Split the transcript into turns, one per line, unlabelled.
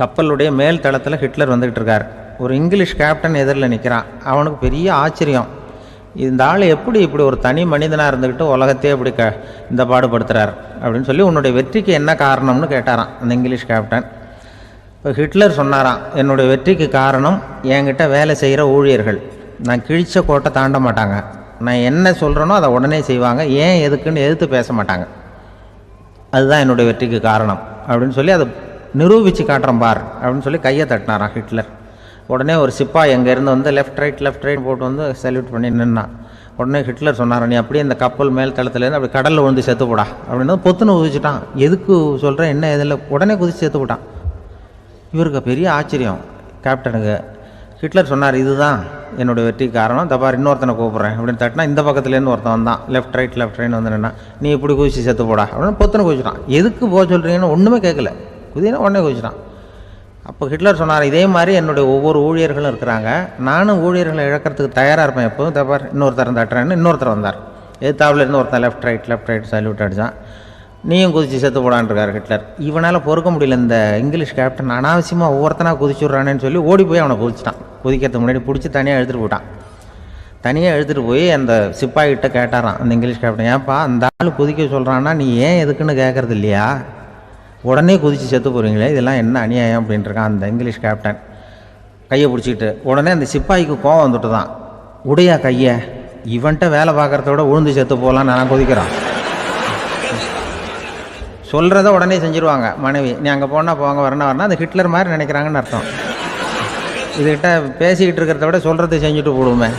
கப்பலுடைய மேல் தளத்தில் ஹிட்லர் வந்துகிட்டு இருக்கார். ஒரு இங்கிலீஷ் கேப்டன் எதிரில் நிற்கிறான் அவனுக்கு பெரிய ஆச்சரியம். இந்த ஆள் எப்படி இப்படி ஒரு தனி மனிதனாக இருந்துக்கிட்டு உலகத்தையே இப்படி க இந்த பாடுபடுத்துகிறார் அப்படின்னு சொல்லி உன்னுடைய வெற்றிக்கு என்ன காரணம்னு கேட்டாராம் அந்த இங்கிலீஷ் கேப்டன் இப்போ ஹிட்லர் சொன்னாராம் என்னுடைய வெற்றிக்கு காரணம் என்கிட்ட வேலை செய்கிற ஊழியர்கள். நான் கிழிச்ச கோட்டை தாண்ட மாட்டாங்க. நான் என்ன சொல்கிறேனோ அதை உடனே செய்வாங்க. ஏன் எதுக்குன்னு எதிர்த்து பேச மாட்டாங்க. அதுதான் என்னுடைய வெற்றிக்கு காரணம். அப்படின்னு சொல்லி அதை நிரூபித்து காட்டுறேன் பார் அப்படின்னு சொல்லி கையை தட்டினாராம் ஹிட்லர். உடனே ஒரு சிப்பா எங்கேருந்து வந்து லெஃப்ட் ரைட் லெஃப்ட் ரைட் போட்டு வந்து சல்யூட் பண்ணி நின்னான். உடனே ஹிட்லர் சொன்னார் நீ அப்படியே இந்த கப்பல் மேல் தளத்துலேருந்து அப்படி கடலில் விழுந்து செத்து போடா அப்படின்னு பொத்துன்னு குதிச்சுட்டான். எதுக்கு சொல்கிறேன் என்ன இதில் உடனே குதிச்சு செத்து போட்டான். இவருக்கு பெரிய ஆச்சரியம் கேப்டனுக்கு ஹிட்லர் சொன்னார் இதுதான் என்னுடைய வெற்றி காரணம். தப்பார் இன்னொருத்தனை கூப்பிட்றேன் அப்படின்னு தட்டினா இந்த பக்கத்துலேருந்து ஒருத்தன் வந்தான். லெஃப்ட் ரைட் லெஃப்ட் ரைட் வந்து நின்னா நீ இப்படி குதிச்சு செத்து போடா அப்படின்னு பொத்தனை குதிச்சிட்டான். எதுக்கு போக சொல்கிறீங்கன்னு ஒன்றுமே கேட்கல. குதினா உடனே குதிச்சிட்டான் அப்போ ஹிட்லர் சொன்னார் இதே மாதிரி என்னுடைய ஒவ்வொரு ஊழியர்களும் இருக்கிறாங்க. நானும் ஊழியர்களை இழக்கிறதுக்கு தயாராக இருப்பேன் எப்போதும். தப்பார் இன்னொருத்தர் தட்டுறேன்னு இன்னொருத்தர் வந்தார். எதிர்த்தாவில் இருந்து ஒருத்தன் left right left right salute அடித்தான் நீயும் குதிச்சு செத்து போடான்ருக்கார் ஹிட்லர். இவனால் பொறுக்க முடியல இந்த இங்கிலீஷ் கேப்டன் அனாவசியமாக ஒவ்வொருத்தனாக குதிச்சுட்றானேன்னு சொல்லி ஓடி போய் அவனை குதிச்சிட்டான். குதிக்கிறதுக்கு முன்னாடி பிடிச்சி தனியாக எழுத்துட்டு போட்டான் தனியாக எழுத்துட்டு போய் அந்த சிப்பாய்கிட்ட கேட்டாராம் அந்த இங்கிலீஷ் கேப்டன் ஏன்ப்பா அந்த ஆள் குதிக்க சொல்கிறான்னா நீ ஏன் எதுக்குன்னு கேட்கறது இல்லையா? உடனே குதித்து செத்து போகிறீங்களே இதெல்லாம் என்ன அநியாயம் அப்படின்ட்டுருக்கான் அந்த இங்கிலீஷ் கேப்டன் கையை பிடிச்சிக்கிட்டு உடனே அந்த சிப்பாய்க்கு கோவம் வந்துட்டு தான் உடையா கையை இவன்ட்ட வேலை பார்க்குறத விட உழுந்து செத்து போகலான்னு நான் குதிக்கிறான். சொல்கிறத உடனே செஞ்சுருவாங்க மனைவி. நீ அங்கே போனால் போங்க வரணும் வரணும் அது ஹிட்லர் மாதிரி நினைக்கிறாங்கன்னு அர்த்தம். இதுகிட்ட பேசிக்கிட்டு இருக்கிறத விட சொல்கிறத செஞ்சுட்டு போடுவோமே.